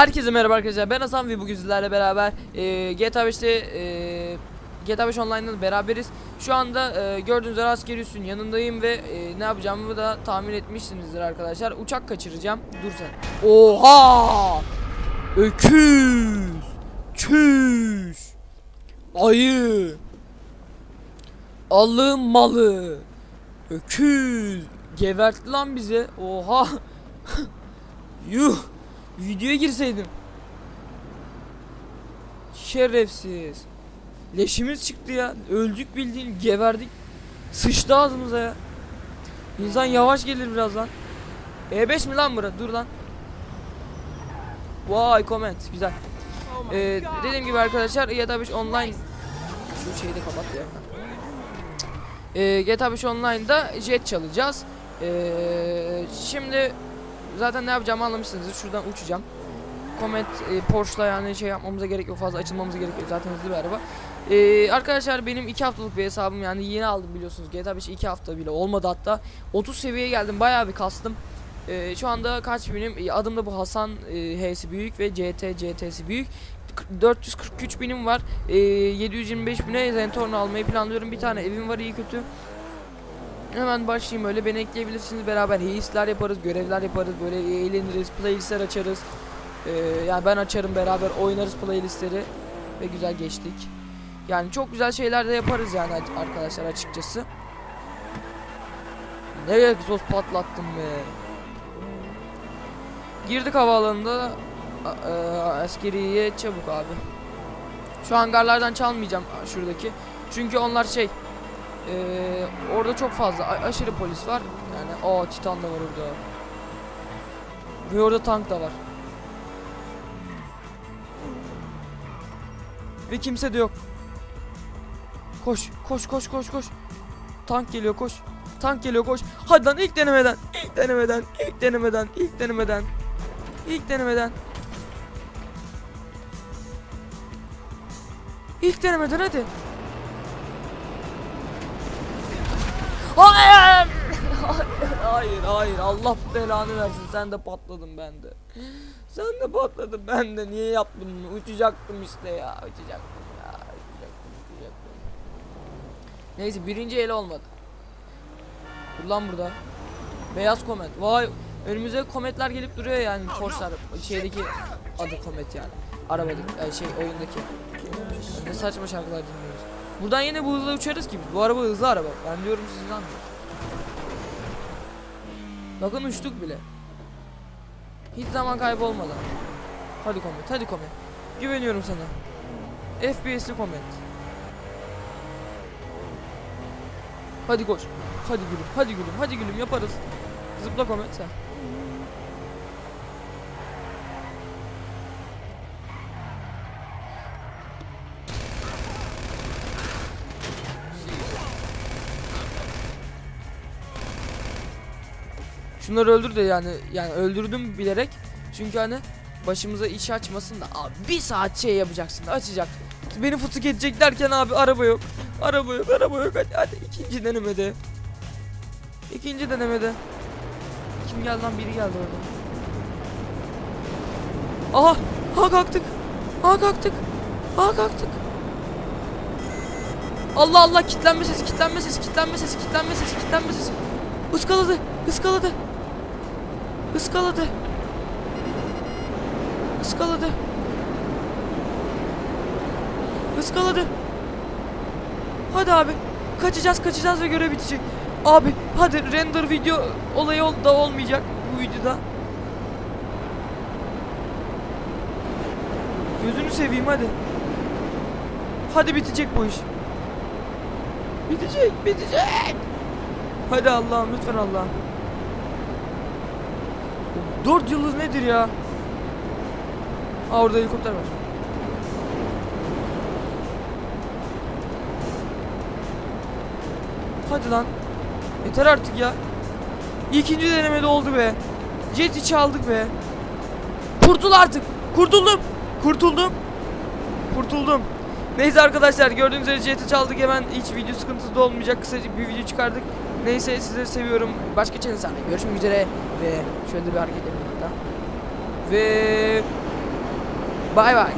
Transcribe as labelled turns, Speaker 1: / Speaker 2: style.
Speaker 1: Herkese merhaba arkadaşlar ben Hasan ve bugün sizlerle beraber e, GTA 5'te e, GTA 5 Online'da beraberiz. Şu anda e, gördüğünüz üzere askeri üssün yanındayım ve e, ne yapacağımı da tahmin etmişsinizdir arkadaşlar. Uçak kaçıracağım. Dur sen. Oha! Öküz! Çüş! Ayı! Alın malı! Öküz! Gebertti lan bizi. Oha! Yuh! Videoya girseydim. Şerefsiz. Leşimiz çıktı ya. Öldük bildiğin geberdik. Sıçtı ağzımıza ya. İnsan yavaş gelir birazdan. E5 mi lan bura? Dur lan. Vay comment güzel. Ee, dediğim gibi arkadaşlar GTA 5 online şu şeyi de kapat ya. Ee, GTA 5 online'da jet çalacağız. Ee, şimdi zaten ne yapacağımı anlamışsınızdır. Şuradan uçacağım. Comet e, Porsche'la yani şey yapmamıza gerek yok fazla açılmamıza gerek yok zaten hızlı bir araba. Ee, arkadaşlar benim 2 haftalık bir hesabım yani yeni aldım biliyorsunuz GTA 5 2 hafta bile olmadı hatta 30 seviyeye geldim bayağı bir kastım. Ee, şu anda kaç binim E, adım da bu Hasan e, H'si büyük ve CT CT'si büyük. K- 443 binim var. Ee, 725 bine Zentorno almayı planlıyorum. Bir tane evim var iyi kötü. Hemen başlayayım öyle. Beni ekleyebilirsiniz. Beraber hisler yaparız görevler yaparız. Böyle eğleniriz playlistler açarız. Ee, yani ben açarım beraber oynarız playlistleri. Ve güzel geçtik. Yani çok güzel şeyler de yaparız yani arkadaşlar açıkçası. Ne egzoz patlattım be. Girdik havaalanında. E, askeriye çabuk abi. Şu hangarlardan çalmayacağım şuradaki. Çünkü onlar şey ee, orada çok fazla a- aşırı polis var. Yani o Titan da var orada. Ve orada tank da var. Ve kimse de yok. Koş, koş, koş, koş, koş. Tank geliyor, koş. Tank geliyor, koş. Hadi lan ilk denemeden, ilk denemeden, ilk denemeden, ilk denemeden. İlk denemeden. İlk denemeden hadi. Hayır! hayır, hayır. Allah belanı versin. Sen de patladın ben de. Sen de patladın ben de. Niye yaptın bunu? Uçacaktım işte ya. Uçacaktım ya. Uçacaktım, uçacaktım. Neyse birinci el olmadı. Dur lan burada. Beyaz komet. Vay. Önümüze kometler gelip duruyor yani Force'lar. Şeydeki adı komet yani. Arabadaki, yani şey oyundaki. Ne saçma şarkılar dinliyoruz. Buradan yine bu hızla uçarız ki biz. Bu araba hızlı araba. Ben diyorum siz inanmıyorsunuz. Bakın uçtuk bile. Hiç zaman kaybı olmadan. Hadi Komet, hadi Komet. Güveniyorum sana. FPS'li Komet. Hadi koş. Hadi gülüm, hadi gülüm, hadi gülüm yaparız. Zıpla Komet sen. Şunları öldür de yani yani öldürdüm bilerek. Çünkü hani başımıza iş açmasın da abi bir saat şey yapacaksın açacak. Beni fıtık edecek derken abi araba yok. Araba yok araba yok hadi, hadi ikinci denemede. İkinci denemede. Kim geldi lan biri geldi orada. Aha! Ha kalktık. Ha kalktık. Ha kalktık. Allah Allah kitlenme sesi kitlenme sesi kitlenme sesi kitlenme sesi kitlenme sesi. Iskaladı ıskaladı. Iskaladı. Iskaladı. Iskaladı. Hadi abi. Kaçacağız kaçacağız ve görev bitecek. Abi hadi render video olayı ol da olmayacak bu videoda. Gözünü seveyim hadi. Hadi bitecek bu iş. Bitecek, bitecek. Hadi Allah'ım lütfen Allah'ım. Dört yıldız nedir ya? Aa orada helikopter var. Hadi lan. Yeter artık ya. İkinci denemede oldu be. Jet'i çaldık be. Kurtul artık. Kurtuldum. Kurtuldum. Kurtuldum. Neyse arkadaşlar gördüğünüz üzere jet'i çaldık hemen hiç video sıkıntısı da olmayacak kısacık bir video çıkardık. Neyse sizleri seviyorum. Başka channel görüşmek üzere ve şöyle bir hareket yapayım hatta. Ve Bay bay.